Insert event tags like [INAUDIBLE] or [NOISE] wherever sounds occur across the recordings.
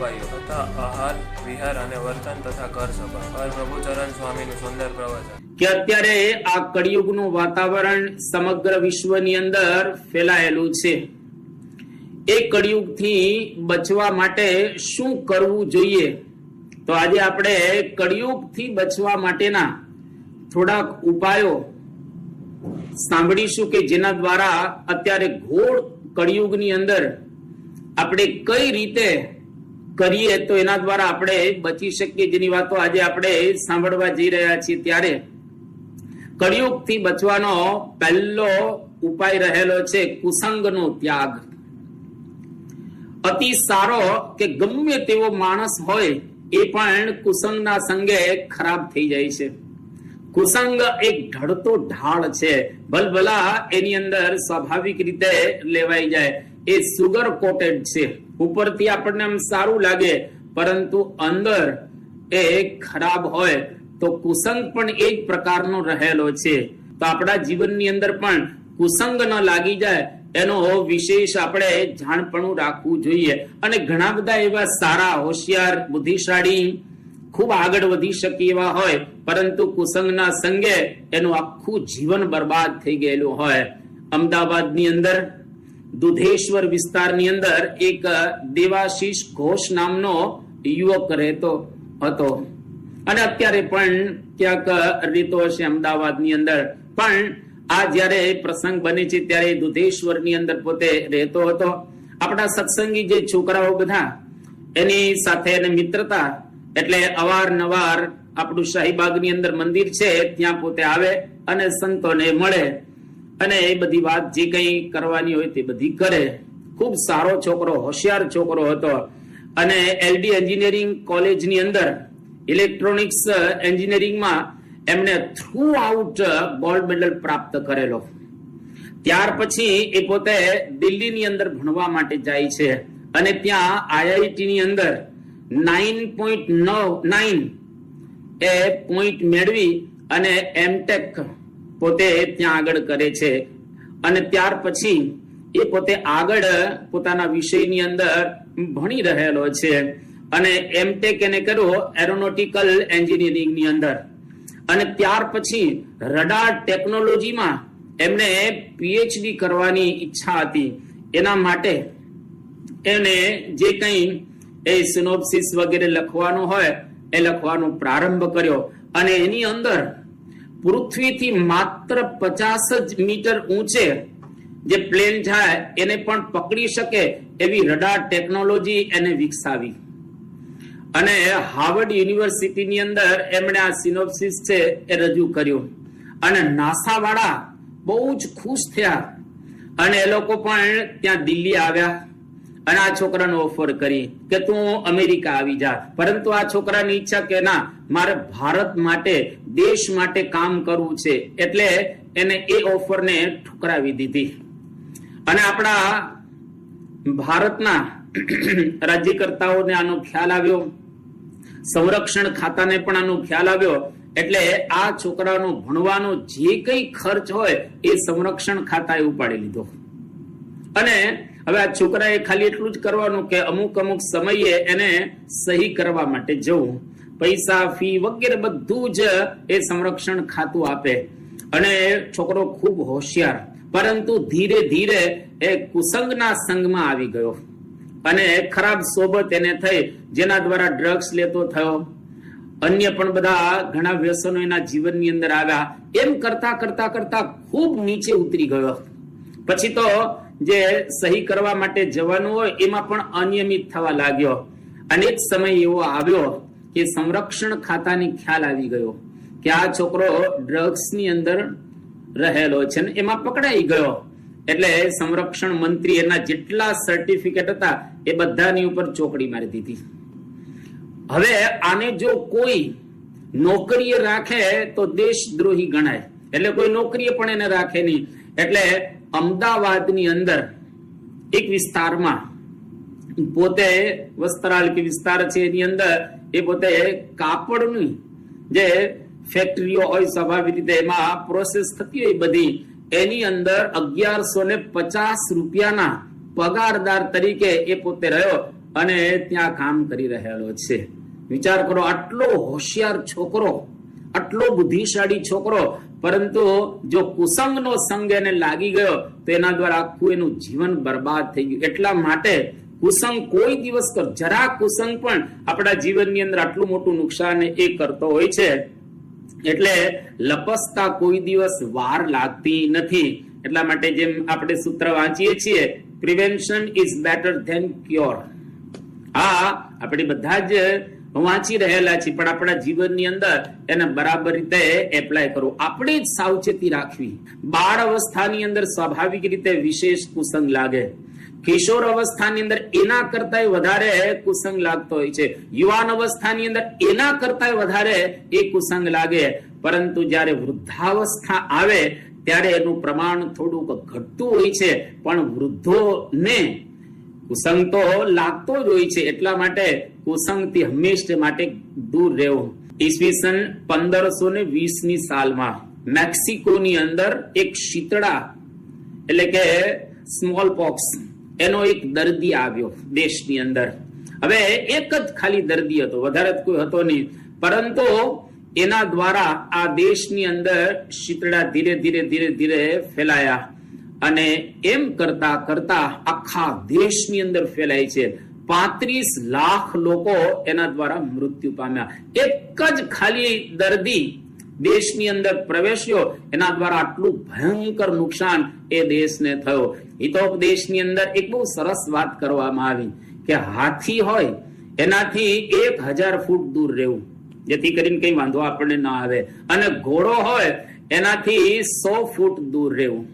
ઉપાયો તથા આહાર, વિહાર અને વર્તન તથા ઘર સભા. હર પ્રભુચરણ સ્વામીનું સુંદર પ્રવચન. કે અત્યારે આ કળિયુગનું વાતાવરણ સમગ્ર વિશ્વની અંદર ફેલાયેલું છે. એ કળિયુગથી બચવા માટે શું કરવું જોઈએ? તો આજે આપણે કળિયુગથી બચવા માટેના થોડાક ઉપાયો સાંભળીશું કે જેના દ્વારા અત્યારે ઘોર કળિયુગની અંદર આપણે કઈ રીતે કરીએ તો એના દ્વારા આપણે બચી શકીએ જેની વાતો આજે આપણે સાંભળવા જઈ રહ્યા છીએ ત્યારે કળિયુગથી બચવાનો પહેલો ઉપાય રહેલો છે કુસંગનો ત્યાગ. અતિ સારો કે ગમે તેવો માણસ હોય એ પણ કુસંગના સંગે ખરાબ થઈ જાય છે. કુસંગ એક ઢળતો ઢાળ છે. ભલભલા એની અંદર સ્વાભાવિક રીતે લેવાઈ જાય. એ સુગર કોટેડ છે. ઉપરથી આપણને આમ સારું લાગે, પરંતુ અંદર એ ખરાબ હોય તો કુસંગ પણ એક પ્રકારનો રહેલો છે. તો આપણા જીવનની અંદર પણ કુસંગ ન લાગી જાય, એનો વિશેષ આપણે જાણપણું રાખવું જોઈએ. અને ઘણા બધા એવા સારા, હોશિયાર, બુદ્ધિશાળી, ખૂબ આગળ વધી શકે એવા હોય, પરંતુ કુસંગના સંગે એનું આખું જીવન બરબાદ થઈ ગયેલું હોય. અમદાવાદની અંદર દુધેશ્વર વિસ્તારની અંદર એક દેવાશીષ ઘોષ નામનો યુવક રહેતો હતો. અને અત્યારે પણ ક્યાંક રહેતો હશે અમદાવાદની અંદર. પણ આ જ્યારે પ્રસંગ બને છે ત્યારે દુધેશ્વરની અંદર પોતે રહેતો હતો. આપણા સત્સંગી જે છોકરાઓ બધા, એની સાથે એને મિત્રતા એટલે અવારનવાર આપણું શાહીબાગની અંદર મંદિર છે, ત્યાં પોતે આવે અને સંતોને મળે. અને એ બધી વાત જે કંઈ કરવાની હોય તે બધી કરે. ખૂબ સારો છોકરો, હોશિયાર છોકરો હતો. અને એલડી એન્જિનિયરિંગ કોલેજની અંદર ઇલેક્ટ્રોનિક્સ એન્જિનિયરિંગમાં એમણે થ્રુ આઉટ ગોલ્ડ મેડલ પ્રાપ્ત કરેલો. ત્યાર પછી એ પોતે દિલ્હીની અંદર ભણવા માટે જાય છે અને ત્યાં આઈઆઈટીની અંદર નાઇન પોઈન્ટ નવ નાઇન એ પોઈન્ટ મેળવી અને એમટેક પોતે ત્યાં આગળ કરે છે. અને ત્યાર પછી એ પોતે આગળ પોતાના વિષયની અંદર ભણી રહેલો છે. અને એમટેક એને કર્યો એરોનોટિકલ એન્જિનિયરિંગની અંદર. અને ત્યાર પછી રડાર ટેકનોલોજીમાં એમને પીએચડી કરવાની ઈચ્છા હતી. એના માટે એને જે કંઈ એ સિનોપ્સિસ વગેરે લખવાનું હોય, એ લખવાનો પ્રારંભ કર્યો. અને એની અંદર પૃથ્વીથી માત્ર પચાસ જ મીટર ઊંચે જે પ્લેન જાય એને પણ પકડી શકે એવી રડાર ટેકનોલોજી એને વિકસાવી. અને હાર્વર્ડ યુનિવર્સિટીની અંદર એમણે આ સિનોપ્સિસ છે એ રજૂ કર્યું. અને નાસા વાળા બહુ જ ખુશ થયા. અને એ લોકો પણ ત્યાં દિલ્હી આવ્યા. અને આ છોકરાને ઓફર કરી કે તું અમેરિકા આવી જા. પરંતુ આ છોકરાની ઈચ્છા કે ના, મારે ભારત માટે, દેશ માટે કામ કરવું છે. એટલે એને એ ઓફરને ઠુકરાવી દીધી. અને આપણા ભારતના [CLEARS THROAT] રાજ્યકર્તાઓને આનો ખ્યાલ આવ્યો. સંરક્ષણ ખાતાને પણ આનો ખ્યાલ આવ્યો. એટલે આ છોકરાનો ભણવાનો જે કંઈ ખર્ચ હોય એ સંરક્ષણ ખાતાએ ઉપાડી લીધો. અને હવે આ છોકરાએ ખાલી એટલું જ કરવાનું કે અમુક અમુક સમયે એને સહી કરવા માટે જવું. પૈસા, ફી વગેરે બધું જ એ સંરક્ષણ ખાતું આપે. અને છોકરો ખૂબ હોશિયાર. પરંતુ ધીરે ધીરે એ કુસંગના સંગમાં આવી ગયો. અને ખરાબ સોબત એને થઈ, જેના દ્વારા ડ્રગ્સ લેતો થયો. અન્ય પણ બધા ઘણા વ્યસનો એના જીવનની અંદર આવ્યા. એમ કરતા કરતા કરતા ખૂબ નીચે ઉતરી ગયો. પછી તો જે સહી કરવા માટે જવાનું હોય, એમાં પણ અનિયમિત થવા લાગ્યો. અને એક સમય એવો આવ્યો કે સંરક્ષણ ખાતાની ખ્યાલ આવી ગયો કે આ છોકરો ડ્રગ્સની અંદર રહેલો છે ને એમાં પકડાઈ ગયો. એટલે સંરક્ષણ મંત્રી એના જેટલા સર્ટિફિકેટ હતા, એ બધાની ઉપર ચોકડી મારી દીધી. હવે આને જો કોઈ નોકરીએ રાખે તો દેશદ્રોહી ગણાય. એટલે કોઈ નોકરીએ પણ એને રાખે નહીં. એટલે અમદાવાદની અંદર એક વિસ્તારમાં પોતે વસ્ત્રાલ કે વિસ્તાર છે એની અંદર એ પોતે કાપડની જે ફેક્ટરીઓ હોય સ્વાભાવિક રીતે એમાં પ્રોસેસ થતી હોય બધી, એની અંદર અગિયારસો ને પચાસ રૂપિયાના પગારદાર તરીકે એ પોતે રહ્યો અને ત્યાં કામ કરી રહેલો છે. વિચાર કરો, આટલો હોશિયાર છોકરો, આટલો બુદ્ધિશાળી છોકરો પરંતુ જો કુસંગનો સંગ એને લાગી ગયો, તો એના દ્વારા આખું એનું જીવન બરબાદ થઈ ગયું. એટલા માટે કુસંગ કોઈ દિવસ કર, જરા કુસંગ પણ આપણા જીવનની અંદર આટલું મોટું નુકસાન એ કરતો હોય છે. એટલે લપસતા કોઈ દિવસ વાર લાગતી નથી. એટલા માટે જેમ આપણે સૂત્ર વાંચીએ છીએ prevention is better than cure આ આપણે બધા જ વાંચી રહેલા છીએ, પણ આપણા જીવનની અંદર એને બરાબર રીતે એપ્લાય કરવું આપણે જ સાવચેતી રાખવી. બાળ અવસ્થાની અંદર સ્વાભાવિક રીતે વિશેષ કુસંગ લાગે. કિશોર અવસ્થાની અંદર એના કરતા વધારે કુસંગ લાગતો હોય છે. યુવાન અવસ્થાની અંદર એના કરતા વધારે એ કુસંગ લાગે. પરંતુ જ્યારે વૃદ્ધાવસ્થા આવે, ત્યારે એનું પ્રમાણ થોડુંક ઘટતું હોય છે, પણ વૃદ્ધોને કુસંગ તો લાગતો જ હોય છે. એટલા માટે કુસંગથી હંમેશા માટે દૂર રહેવું. ઈસવીસન પંદરસો ને વીસની સાલમાં મેક્સિકોની અંદર એક શીતળા, એટલે કે સ્મોલ પોક્સ, એનો એક દર્દી આવ્યો દેશની અંદર. હવે એક જ ખાલી દર્દી હતો, વધારે કોઈ હતો નહીં. પરંતુ એના દ્વારા આ દેશની અંદર શીતળા ધીરે ધીરે ધીરે ધીરે ફેલાયા. અને એમ કરતા કરતા આખા દેશની અંદર ફેલાય છે. પાંત્રીસ લાખ લોકો એના દ્વારા મૃત્યુ પામ્યા. એક જ ખાલી દર્દી દેશની અંદર પ્રવેશ્યો, એના દ્વારા આટલું ભયંકર નુકસાન એ દેશને થયો. હિતોપદેશની અંદર એક બહુ સરસ વાત કરવામાં આવી કે હાથી હોય, એનાથી એક હજાર ફૂટ દૂર રહેવું. જેથી કરીને કઈ વાંધો આપણને ના આવે. અને ઘોડો હોય, એનાથી સો ફૂટ દૂર રહેવું.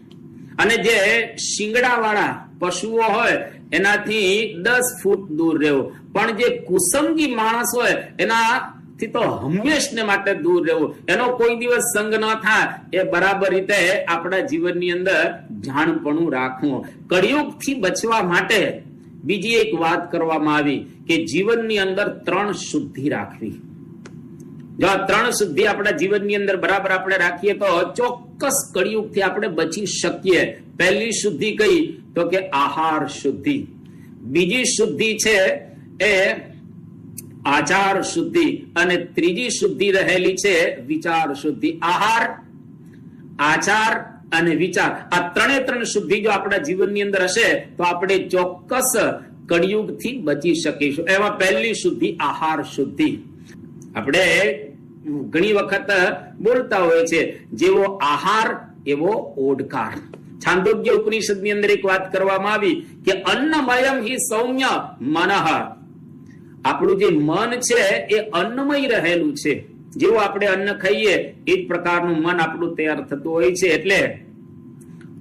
અને જે શિંગડા વાળા પશુઓ હોય એનાથી દસ ફૂટ દૂર રહેવું. પણ જે કુસંગી માણસ હોય, એનાથી તો હંમેશને માટે દૂર રહેવું. એનો કોઈ દિવસ સંગ ન થાય. એ બરાબર રીતે આપણા જીવનની અંદર જાણપણું રાખવું. કળિયુગથી બચવા માટે બીજી એક વાત કરવામાં આવી કે જીવનની અંદર ત્રણ શુદ્ધિ રાખવી. જો આ ત્રણ શુદ્ધિ આપણા જીવનની અંદર બરાબર આપણે રાખીએ તો ચોક્કસ કળિયુગથી આપણે બચી શકીએ. પહેલી શુદ્ધિ કઈ? તો કે આહાર શુદ્ધિ. બીજી શુદ્ધિ છે એ આચાર શુદ્ધિ. અને ત્રીજી શુદ્ધિ રહેલી છે વિચાર શુદ્ધિ. આહાર, આચાર અને વિચાર. આ ત્રણે ત્રણ શુદ્ધિ જો આપણા જીવનની અંદર હશે, તો આપણે ચોક્કસ કળિયુગથી બચી શકીશું. એમાં પહેલી શુદ્ધિ આહાર શુદ્ધિ. આપણે ઘણી વખત બોલતા હોય છે, જેવો આહાર, એવો ઓડકાર. છાંદોગ્ય ઉપનિષદની અંદર એક વાત કરવામાં આવી કે અન્નમયમ હિ સૌમ્ય મનઃ. આપણું જે મન છે, એ અન્નમય રહેલું છે. જેવું આપણે અન્ન ખાઈએ, એ જ પ્રકારનું મન આપણું તૈયાર થતું હોય છે. એટલે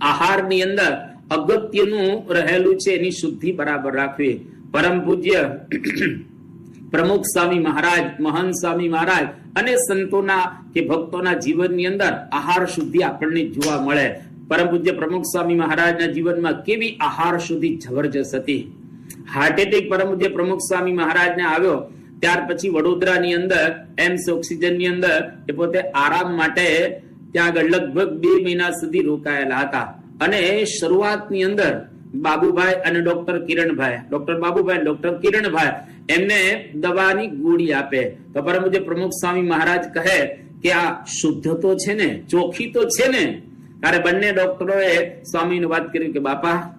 આહારની અંદર અગત્યનું રહેલું છે, એની શુદ્ધિ બરાબર રાખવી. પરમ પૂજ્ય પ્રમુખ સ્વામી મહારાજ મહંત સ્વામી મહારાજ અને સંતોના કે ભક્તોના જીવનની અંદર આહાર શુદ્ધિ આપણને જોવા મળે. પરમ પૂજ્ય પ્રમુખ સ્વામી મહારાજના જીવનમાં કેવી આહાર શુદ્ધિ જબરજસ્ત હતી. હાર્ટ એટેક પરમ પૂજ્ય પ્રમુખ સ્વામી મહારાજને આવ્યો. ત્યાર પછી વડોદરાની અંદર, એમ્સ ઓક્સિજનની અંદર એ પોતે આરામ માટે ત્યાં આગળ લગભગ બે મહિના સુધી રોકાયેલા હતા. અને શરૂઆતની અંદર બાબુભાઈ અને doctor Kiranbhai, doctor Babubhai doctor Kiranbhai એમને દવાની ગોળી આપે. તો પરમ પ્રમુખ સ્વામી મહારાજ કહે કે આ શુદ્ધ તો છે ને, ચોખ્ખી તો છે ને. ત્યારે બંને ડોક્ટરોએ સ્વામીને વાત કરી કે બાપા,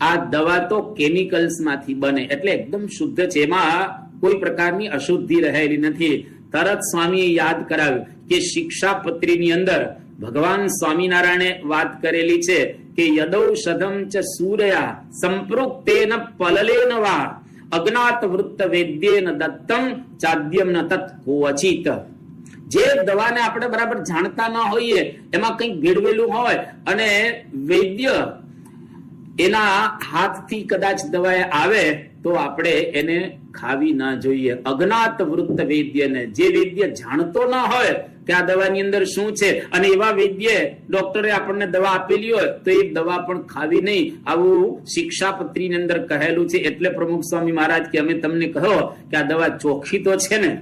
આ દવા તો કેમિકલ્સ બને, એટલે એકદમ શુદ્ધ છે. એમાં કોઈ પ્રકારની અશુદ્ધિ રહેલી નથી. તરત સ્વામીએ યાદ કરાવ્યું કે શિક્ષા પત્રીની અંદર ભગવાન સ્વામિનારાયણે વાત કરેલી છે કે યદૌષધમ ચ સૂર્યા સંપૃક્તેન પલલેન વા અજ્ઞાત વૃત્ત વેદ્યેન દત્તમ ચાદ્યમ ન તત કોચિત જે દવાને આપણે બરાબર જાણતા ન હોઈએ, એમાં કંઈક ભેળવેલું હોય અને વૈદ્ય એના હાથથી કદાચ દવા આવે તો આપણે એને ખાવી ના જોઈએ. અજ્ઞાત વૃત્ત વૈદ્યને જે વૈદ્ય જાણતો ના હોય કે આ દવાની અંદર શું છે, અને એવા વૈદ્ય ડોક્ટરે આપણને દવા આપેલી હોય, તો એ દવા પણ ખાવી નહીં. આવું શિક્ષાપત્રીની અંદર કહેલું છે. એટલે પ્રમુખ સ્વામી મહારાજ કે અમે તમને કહો કે આ દવા ચોખ્ખી તો છે ને?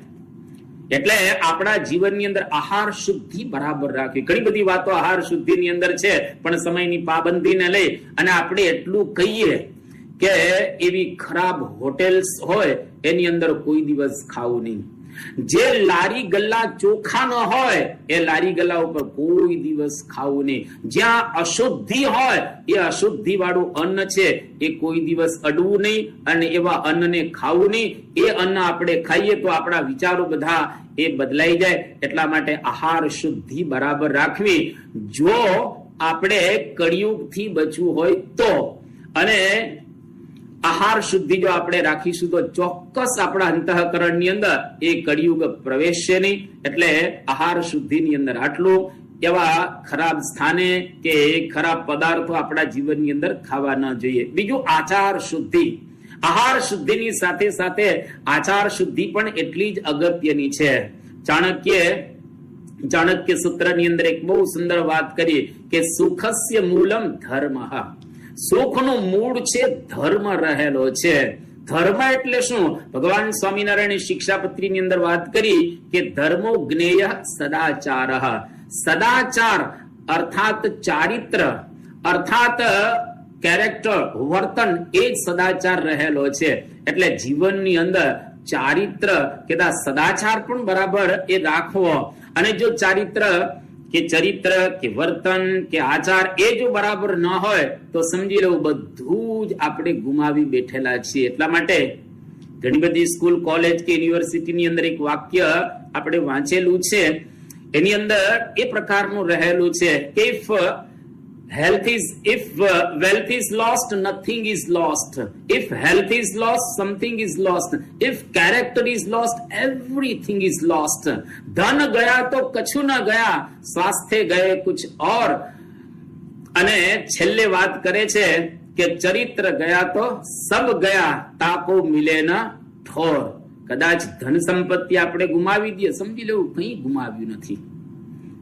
એટલે આપણા જીવનની અંદર આહાર શુદ્ધિ બરાબર રાખવી ઘણી બધી વાતો આહાર શુદ્ધિની અંદર છે, પણ સમયની પાબંદીને લઈ અને આપણે એટલું કહીએ કે એવી ખરાબ હોટેલ્સ હોય, એની અંદર કોઈ દિવસ ખાવું નહીં. જે લારી ગલ્લા ચોખા ન હોય, એ લારી ગલ્લા ઉપર કોઈ દિવસ ખાવું નહીં. જ્યાં અશુદ્ધિ હોય, એ અશુદ્ધિ વાળું અન્ન છે, એ કોઈ દિવસ અડવું નહીં અને એવા અન્નને ખાવું નહીં. એ અન્ન આપણે ખાઈએ તો આપણા વિચારો બધા એ બદલાઈ જાય. એટલા માટે આહાર શુદ્ધિ બરાબર રાખવી. જો આપણે કળિયુગથી બચવું હોય તો, અને આહાર શુદ્ધિ જો આપણે રાખીશું તો ચોક્કસ આપણા અંતઃકરણની અંદર એ કળિયુગ પ્રવેશશે નહીં. એટલે આહાર શુદ્ધિની અંદર આટલું. એવા ખરાબ સ્થાને કે ખરાબ પદાર્થો આપણા જીવનની અંદર ખાવા ન જોઈએ. બીજું આચાર શુદ્ધિ. આહાર શુદ્ધિની સાથે સાથે આચાર શુદ્ધિ પણ એટલી જ અગત્યની છે. ચાણક્ય ચાણક્ય સૂત્રની અંદર એક બહુ સુંદર વાત કરી કે સુખસ્ય મૂલમ ધર્મ. સુખનું મૂળ છે ધર્મ રહેલો છે. ધર્મ એટલે શું? ભગવાન સ્વામિનારાયણ શિક્ષાપત્રીની અંદર વાત કરી કે ધર્મો જ્ઞેય સદાચાર. સદાચાર અર્થાત ચારિત્ર, અર્થાત કેરેક્ટર વર્તન એ જ સદાચાર રહેલો છે. એટલે જીવનની અંદર ચારિત્ર કે સદાચાર પણ બરાબર એ રાખવો. અને જો ચારિત્ર કે ચરિત્ર, કે વર્તન, કે આચાર, એ જો બરાબર ન હોય, તો સમજી લેવું બધું જ આપણે ગુમાવી બેઠેલા છીએ. એટલા માટે ઘણી બધી સ્કૂલ, કોલેજ કે યુનિવર્સિટીની અંદર એક વાક્ય આપણે વાંચેલું છે. એની અંદર એ પ્રકારનું રહેલું છે. કે if is if uh, wealth is lost nothing is lost if health is lost something is lost if character is lost everything is lost ધન ગયા તો કછું ન ગયા સ્વાસ્થ્ય ગયે કુછ ઓર અને છેલ્લે વાત કરે છે કે ચરિત્ર ગયા તો સબ ગયા તાકો મિલે ન ઠોર કદાચ ધન સંપત્તિ આપણે ગુમાવી દઈએ સમજી લેવું કઈ ગુમાવ્યું નથી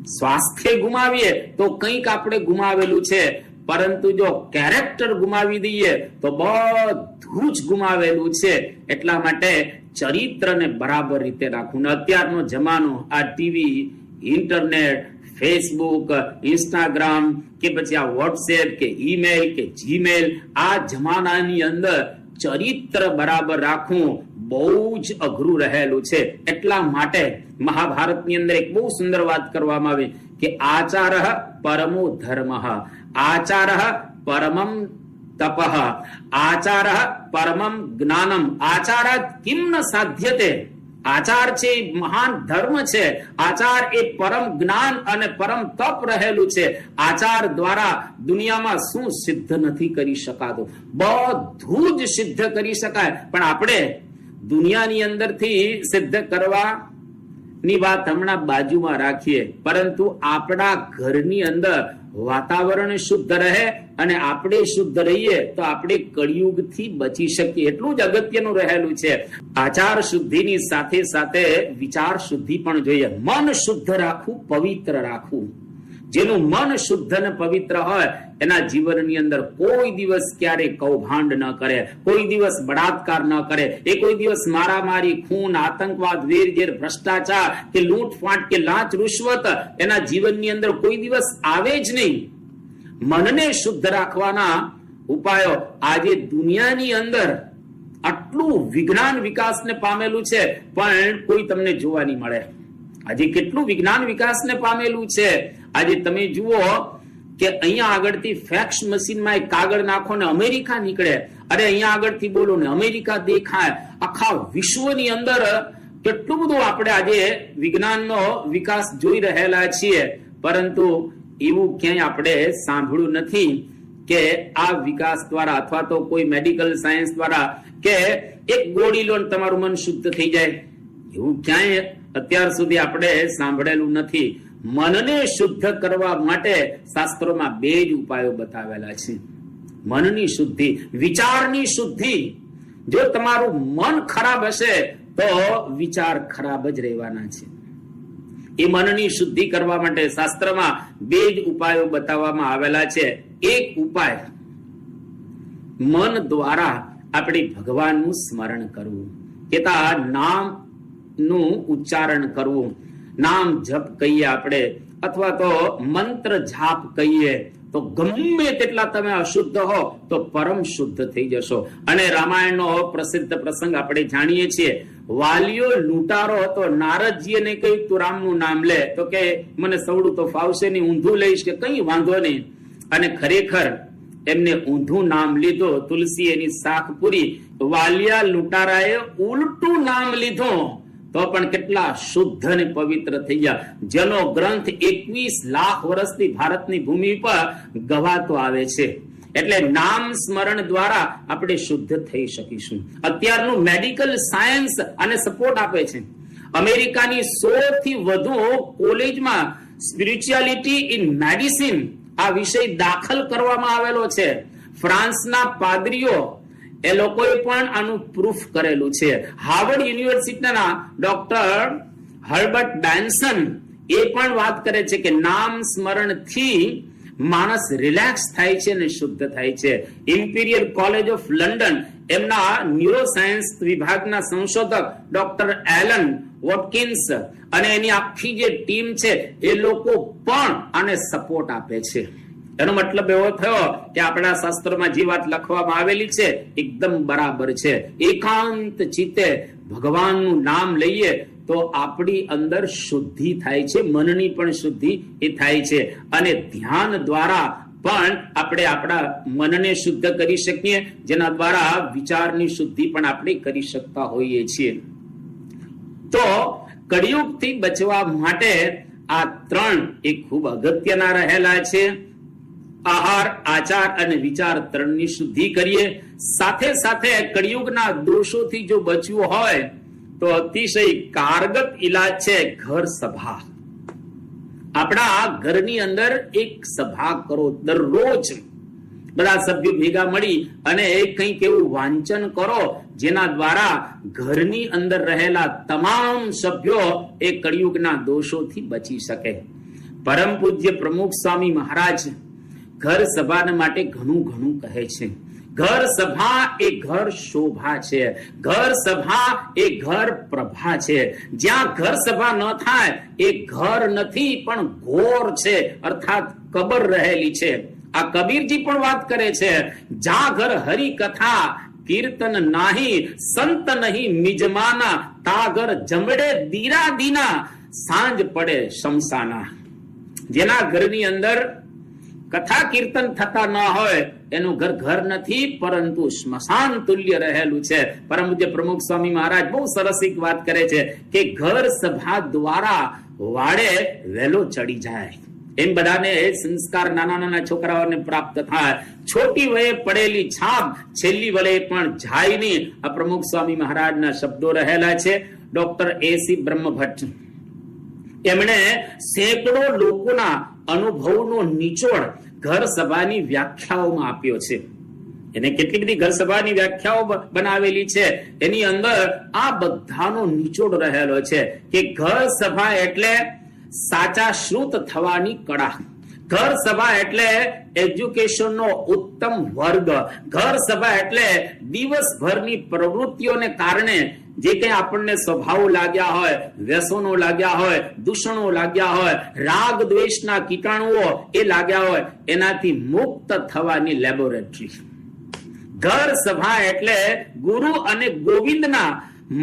સ્વાસ્થ્ય ગુમાવીએ તો કંઈક આપણે ગુમાવેલું છે. પરંતુ જો કેરેક્ટર ગુમાવી દઈએ તો બધું જ ગુમાવેલું છે. એટલા માટે ચરિત્રને બરાબર રીતે રાખવું. અત્યારનો જમાનો, આ ટીવી, ઇન્ટરનેટ ફેસબુક ઇન્સ્ટાગ્રામ કે પછી આ વોટ્સએપ કે ઈમેલ કે જીમેલ આ જમાનાની અંદર ચરિત્ર બરાબર રાખવું. બહુ જ અઘરું રહેલું છે. એટલા માટે મહાભારતની અંદર એક બહુ સુંદર વાત કરવામાં આવી કે આચાર પરમો ધર્મ. આચાર પરમમ તપ. આચાર પરમમ જ્ઞાનમ. આચાર કિમ ન સાધ્યતે? આચાર છે મહાન ધર્મ છે. આચાર એ પરમ જ્ઞાન અને પરમ તપ રહેલું છે. આચાર દ્વારા દુનિયામાં શું સિદ્ધ નથી કરી શકાતું? બધું જ સિદ્ધ કરી શકાય. પણ આપણે દુનિયાની અંદરથી સિદ્ધ કરવા ની વાત હમણાં બાજુમાં રાખીએ. પરંતુ આપણા ઘરની અંદર વાતાવરણ શુદ્ધ રહે અને આપણે શુદ્ધ રહીએ તો આપણે કળિયુગથી બચી શકીએ. એટલું જ અગત્યનું રહેલું છે. આચાર શુદ્ધિની સાથે સાથે વિચાર શુદ્ધિ પણ જોઈએ. મન શુદ્ધ રાખવું, પવિત્ર રાખવું. જેનું મન શુદ્ધ અને પવિત્ર હોય, એના જીવનની અંદર કોઈ દિવસ ક્યારે કૌભાંડ ન કરે, કોઈ દિવસ બળાત્કાર ન કરે, એ કોઈ દિવસ મારામારી, ખૂન, આતંકવાદ, વેરઝેર, ભ્રષ્ટાચાર કે લૂંટફાટ કે લાંચ, રૂશ્વત એના જીવનની અંદર કોઈ દિવસ આવે જ નહીં. મનને શુદ્ધ રાખવાના ઉપાયો આજે દુનિયાની અંદર આટલું વિજ્ઞાન વિકાસને પામેલું છે, પણ કોઈ તમને જોવા નહીં મળે. આજે કેટલું વિજ્ઞાન વિકાસને પામેલું છે? આજે તમે જુઓ કે અહીંયા આગળથી ફેક્સ મશીનમાં એક કાગળ નાખો ને અમેરિકા નીકળે. અરે અહીંયા આગળથી બોલો ને, અમેરિકા દેખાય. આખા વિશ્વની અંદર કેટલું બધું આપણે આજે વિજ્ઞાનનો વિકાસ જોઈ રહેલા છીએ. પરંતુ એવું ક્યાંય આપણે સાંભળ્યું નથી કે આ વિકાસ દ્વારા અથવા તો કોઈ મેડિકલ સાયન્સ દ્વારા કે એક ગોળી લો તમારું મન શુદ્ધ થઈ જાય. એવું ક્યાંય અત્યાર સુધી આપણે સાંભળેલું નથી. મનને શુદ્ધ કરવા માટે શાસ્ત્રોમાં બે જ ઉપાયો બતાવેલા છે. મનની શુદ્ધિ, વિચારની શુદ્ધિ. જો તમારું મન ખરાબ હશે, તો વિચાર ખરાબ જ રહેવાના છે. એ મનની શુદ્ધિ કરવા માટે શાસ્ત્રમાં બે જ ઉપાયો બતાવવામાં આવેલા છે. એક ઉપાય, મન દ્વારા આપણે ભગવાનનું સ્મરણ કરવું. કેતા નામ નું ઉચ્ચારણ કરવું. નામ જપ કહીએ આપણે, અથવા તો મંત્ર જાપ કહીએ, તો ગમે તેટલા તમે અશુદ્ધ હો, તો પરમ શુદ્ધ થઈ જશો. અને રામાયણનો પ્રસિદ્ધ પ્રસંગ આપણે જાણીએ છીએ. વાલીઓ લૂંટારો હતો, નારદજીને કહ્યું, તું રામનું નામ લે. તો કે, મને સવડું તો ફાવશે નહીં, ઊંધું લઈશ કે કઈ વાંધો નહીં. અને ખરેખર એમને ઊંધું નામ લીધું તુલસી એની શાખ પૂરી. વાલિયા લૂંટારાએ ઉલટું નામ લીધું. તો પણ કેટલા શુદ્ધ અને પવિત્ર થઈ ગયા. જેનો ગ્રંથ એકવીસ લાખ વર્ષથી ભારતની ભૂમિ પર ગવાતો આવે છે. એટલે નામ સ્મરણ દ્વારા આપણે શુદ્ધ થઈ શકીશું. અત્યારનું મેડિકલ સાયન્સ અને સપોર્ટ આપે છે. અમેરિકાની સો થી વધુ કોલેજમાં સ્પિરિચ્યુઆલિટી ઇન મેડિસિન આ વિષય દાખલ કરવામાં આવેલો છે. ફ્રાન્સના પાદરીઓ એ લોકોએ પણ આનું પ્રૂફ કરેલું છે. હાર્વર્ડ યુનિવર્સિટીના ડોક્ટર હર્બર્ટ બેન્સન એ પણ વાત કરે છે કે નામ સ્મરણથી માણસ રિલેક્સ થાય છે અને શુદ્ધ થાય છે. ઇમ્પિરિયલ કોલેજ ઓફ લંડન એમના ન્યુરોસાયન્સ વિભાગના સંશોધક ડોક્ટર એલન વોટકિન્સ અને એની આખી જે ટીમ છે, એ લોકો પણ આને સપોર્ટ આપે છે. એનો મતલબ એવો થયો કે આપણા શાસ્ત્રમાં જે વાત લખવામાં આવેલી છે, એકદમ બરાબર છે. એકાંત ચિત્તે ભગવાનનું નામ લઈએ તો આપણી અંદર શુદ્ધિ થાય છે, મનની પણ શુદ્ધિ એ થાય છે. અને ધ્યાન દ્વારા પણ આપણે આપણા મનને શુદ્ધ કરી શકીએ, જેના દ્વારા વિચારની શુદ્ધિ પણ આપણે કરી શકતા હોઈએ છીએ. તો કળિયુગથી બચવા માટે આ ત્રણ એ ખૂબ અગત્યના રહેલા છે. આહાર, આચાર અને વિચાર ત્રણની શુદ્ધિ કરીએ. સાથે સાથે કળિયુગના દોષોથી જો બચવું હોય, તો અતિશય કારગત ઇલાજ છે ઘર સભા. આપણા ઘરની અંદર એક સભા કરો દરરોજ. બધા સભ્યો ભેગા મળી અને એક કંઈક એવું વાંચન કરો, જેના દ્વારા ઘરની અંદર રહેલા તમામ સભ્યો એ કળિયુગના દોષોથી બચી શકે. પરમ પૂજ્ય પ્રમુખ સ્વામી મહારાજ ઘર સભા માટે ઘણું ઘણું કહે છે. ઘર સભા એ ઘર શોભા છે. ઘર સભા એ ઘર પ્રભા છે. જ્યાં ઘર સભા ન થાય, એ ઘર નથી, પણ ઘોર છે. અર્થાત કબર રહેલી છે. આ કબીરજી પણ વાત કરે છે. જા ઘર હરી કથા કીર્તન નાહી, સંત નહીં મિજમાના તા ઘર જમડે દીરા દીના સાંજ પડે શમસાના જેના ઘરની અંદર કથા કીર્તન થતા ન હોય, એનું ઘર ઘર નથી, પરંતુ સ્મશાન તુલ્ય રહેલું છે. પરમ પ્રમુખ સ્વામી મહારાજ બહુ સરસ એક વાત કરે છે કે ઘર સભા દ્વારા વાડે વહેલો ચડી જાય. એમ બધાને સંસ્કાર નાના નાના છોકરાઓને પ્રાપ્ત થાય. છોટી વયે પડેલી છાપ છેલ્લી વલે પણ જાય નહીં. આ પ્રમુખ સ્વામી મહારાજના શબ્દો રહેલા છે. Doctor A C Brahmbhatt. એમણે સેંકડો લોકોના અનુભવનો નિચોડ ઘર સભાની વ્યાખ્યાઓમાં આપ્યો છે. એને કેટલી બધી ઘર સભાની વ્યાખ્યાઓ બનાવેલી છે. એની અંદર આ બધાનો નિચોડ રહેલો છે કે ઘર સભા એટલે સાચા શ્રુત થવાની કળા. ઘર સભા એટલે એજ્યુકેશનનો ઉત્તમ વર્ગ. ઘર સભા એટલે દિવસભરની પ્રવૃત્તિઓને કારણે જે કંઈ આપણને સ્વભાવ લાગ્યા હોય, વ્યસનો લાગ્યા હોય, દૂષણો લાગ્યા હોય, રાગ દ્વેષના કીટાણુઓ એ લાગ્યા હોય, એનાથી મુક્ત થવાની લેબોરેટરી ઘર સભા એટલે ગુરુ અને ગોવિંદના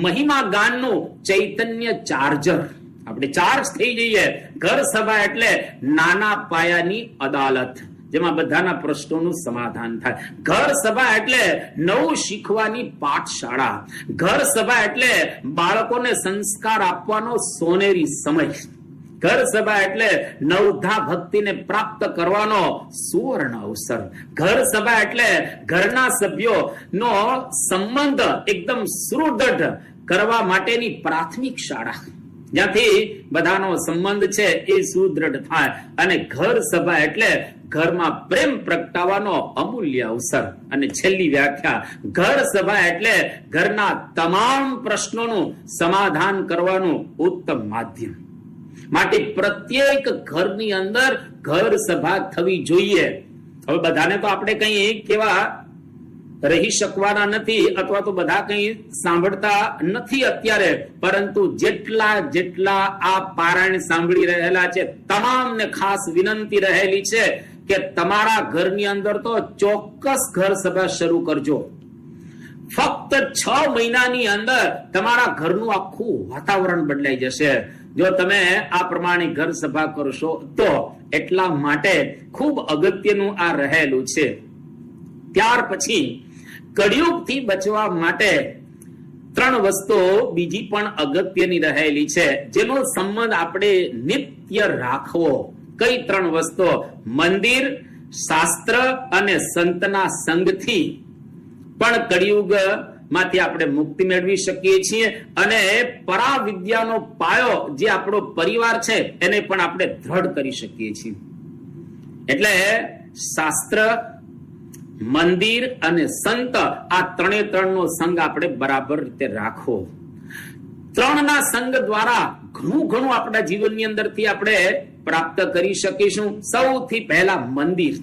મહિમા ગાનનું ચૈતન્ય ચાર્જર આપણે ચાર્જ થઈ જઈએ. ઘર સભા એટલે નાના પાયાની અદાલત, જેમાં બધાના પ્રશ્નોનું સમાધાન થાય. ઘર સભા એટલે નવું શીખવાની પાઠશાળા. ઘર સભા એટલે બાળકોને સંસ્કાર આપવાનો સોનેરી સમય. ઘર સભા એટલે નવધા ભક્તિને પ્રાપ્ત કરવાનો સુવર્ણ અવસર. ઘર સભા એટલે ઘરના સભ્યો નો સંબંધ એકદમ સુદૃઢ કરવા માટેની પ્રાથમિક શાળા. જ્યાંથી બધાનો સંબંધ છે એ સુદૃઢ થાય. અને ઘર સભા એટલે ઘરમાં પ્રેમ પ્રગટાવવાનો અમૂલ્ય અવસર. અને છેલ્લી વ્યાખ્યા, ઘર સભા એટલે ઘરના તમામ પ્રશ્નોનું સમાધાન કરવાનું ઉત્તમ માધ્યમ. માટે પ્રત્યેક ઘરની અંદર ઘર સભા થવી જોઈએ. હવે બધાને તો આપણે કઈ કેવા રહી શકવાના નથી અથવા તો બધા કઈ સાંભળતા નથી અત્યારે, પરંતુ જેટલા જેટલા આ પારાયણ સાંભળી રહેલા છે, તમામને ખાસ વિનંતી રહેલી છે કે તમારા ઘરની અંદર તો ચોક્કસ ઘર સભા શરૂ કરજો. ફક્ત છ મહિનાની અંદર તમારા ઘરનું આખું વાતાવરણ બદલાઈ જશે. જો તમે આ પ્રમાણે ઘર સભા કરશો, તો એટલા માટે ખૂબ અગત્યનું આ રહેલું છે. ત્યાર પછી કળિયુગથી બચવા માટે ત્રણ વસ્તુઓ બીજી પણ અગત્યની રહેલી છે. જેનો સંબંધ આપણે નિત્ય રાખવો. કઈ ત્રણ વસ્તુઓ? મંદિર, શાસ્ત્ર અને સંતના સંગથી. પણ કળિયુગમાંથી આપણે મુક્તિ મેળવી શકીએ છીએ અને પરાવિદ્યાનો પાયો જે આપણો પરિવાર છે એને પણ આપણે દ્રઢ કરી શકીએ છીએ. એટલે શાસ્ત્ર મંદિર અને સંત આ ત્રણે ત્રણનો સંગ આપણે બરાબર રીતે રાખવો ત્રણના સંગ દ્વારા ઘણું ઘણું આપણા જીવનની અંદરથી આપણે પ્રાપ્ત કરી શકીશું. સૌથી પહેલા મંદિર.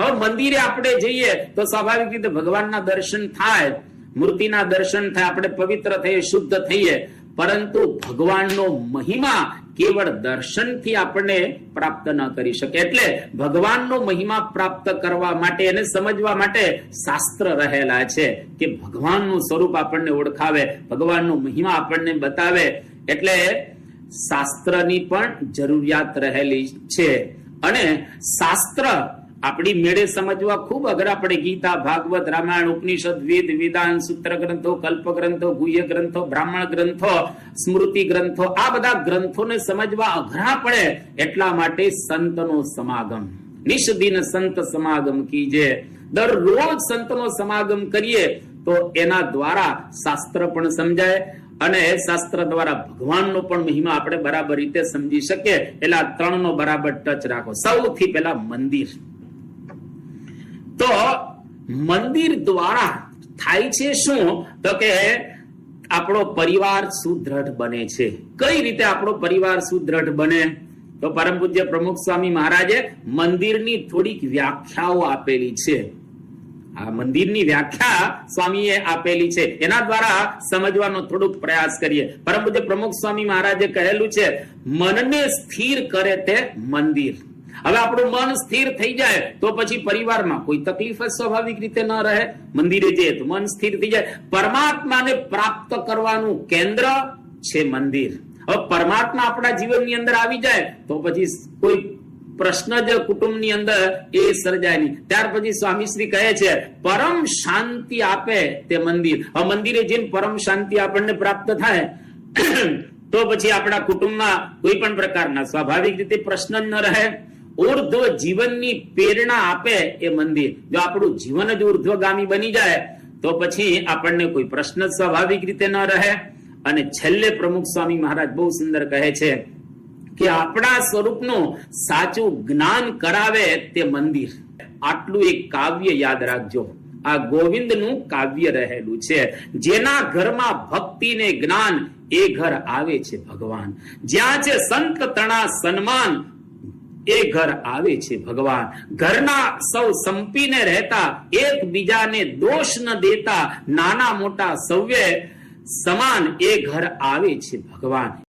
હવે મંદિરે આપણે જઈએ તો સ્વાભાવિક રીતે ભગવાનના દર્શન થાય, મૂર્તિના દર્શન થાય, આપણે પવિત્ર થઈએ, શુદ્ધ થઈએ. પરંતુ ભગવાનનો મહિમા કેવળ દર્શનથી આપણને પ્રાપ્ત ન કરી શકે. એટલે ભગવાનનો મહિમા પ્રાપ્ત કરવા માટે એને સમજવા માટે શાસ્ત્ર રહેલા છે કે ભગવાનનું સ્વરૂપ આપણને ઓળખાવે, ભગવાનનો મહિમા આપણને બતાવે. એટલે શાસ્ત્રની પણ જરૂરિયાત રહેલી છે. અને શાસ્ત્ર આપણી મેળે સમજવા ખૂબ અઘરા પડે. ગીતા, ભાગવત, રામાયણ, ઉપનિષદ, વેદ, વેદાંત, સૂત્ર ગ્રંથો, કલ્પ ગ્રંથો, ગુહ્ય ગ્રંથો, બ્રાહ્મણ ગ્રંથો, સ્મૃતિ ગ્રંથો, આ બધા ગ્રંથોને સમજવા અઘરા પડે એટલા માટે સંતનો સમાગમ. નિષ્દિન સંત સમાગમ કીજે. દરરોજ સંતનો સમાગમ કરીએ તો એના દ્વારા શાસ્ત્ર પણ સમજાય અને શાસ્ત્ર દ્વારા ભગવાનનો પણ મહિમા આપણે બરાબર રીતે સમજી શકીએ. એટલે આ ત્રણનો બરાબર ટચ રાખો. સૌથી પહેલા મંદિર. તો મંદિર દ્વારા થાય છે શું? તો કે આપણો પરિવાર સુદ્રઢ બને છે. કઈ રીતે આપણો પરિવાર સુદ્રઢ બને? તો પરમ પૂજ્ય પ્રમુખ સ્વામી મહારાજે મંદિરની થોડીક વ્યાખ્યાઓ આપેલી છે. આ મંદિરની વ્યાખ્યા સ્વામીએ આપેલી છે. એના દ્વારા સમજવાનો થોડુંક પ્રયાસ કરીએ. પરમ પૂજ્ય પ્રમુખ સ્વામી મહારાજે કહેલું છે, મનને સ્થિર કરે તે મંદિર. હવે આપણું મન સ્થિર થઈ જાય તો પછી પરિવારમાં કોઈ તકલીફ જ સ્વાભાવિક રીતે ન રહે. મંદિરે જઈએ તો મન સ્થિર થઈ જાય. પરમાત્માને પ્રાપ્ત કરવાનું કેન્દ્ર છે મંદિર. હવે પરમાત્મા આપણા જીવનની અંદર આવી જાય તો પછી કોઈ પ્રશ્ન જ કુટુંબની અંદર એ સર્જાય નહીં. ત્યાર પછી સ્વામી શ્રી કહે છે, પરમ શાંતિ આપે તે મંદિર. હવે મંદિરે જઈને પરમ શાંતિ આપણને પ્રાપ્ત થાય, તો પછી આપણા કુટુંબમાં કોઈ પણ પ્રકારના સ્વાભાવિક રીતે પ્રશ્ન ન રહે. ઉર્ધ્વ જીવનની પ્રેરણા આપે એ મંદિર. જો આપણું જીવન જ ઉર્ધ્વગામી બની જાય, તો પછી આપણને કોઈ પ્રશ્ન સ્વાભાવિક રીતે ન રહે. અને છેલ્લે પ્રમુખ સ્વામી મહારાજ બહુ સુંદર કહે છે કે આપણા સ્વરૂપનું સાચું જ્ઞાન કરાવે તે મંદિર. આટલું એક કાવ્ય યાદ રાખજો. આ ગોવિંદનું કાવ્ય રહેલું છે. જેના ઘરમાં ભક્તિ ને જ્ઞાન, એ ઘર આવે છે ભગવાન. જ્યાં છે સંત તણા સન્માન એ ઘર આવે છે ભગવાન. ઘરના સૌ સંપીને રહેતા, એકબીજાને દોષ ન દેતા, નાના મોટા સૌએ સમાન એ ઘર આવે છે ભગવાન.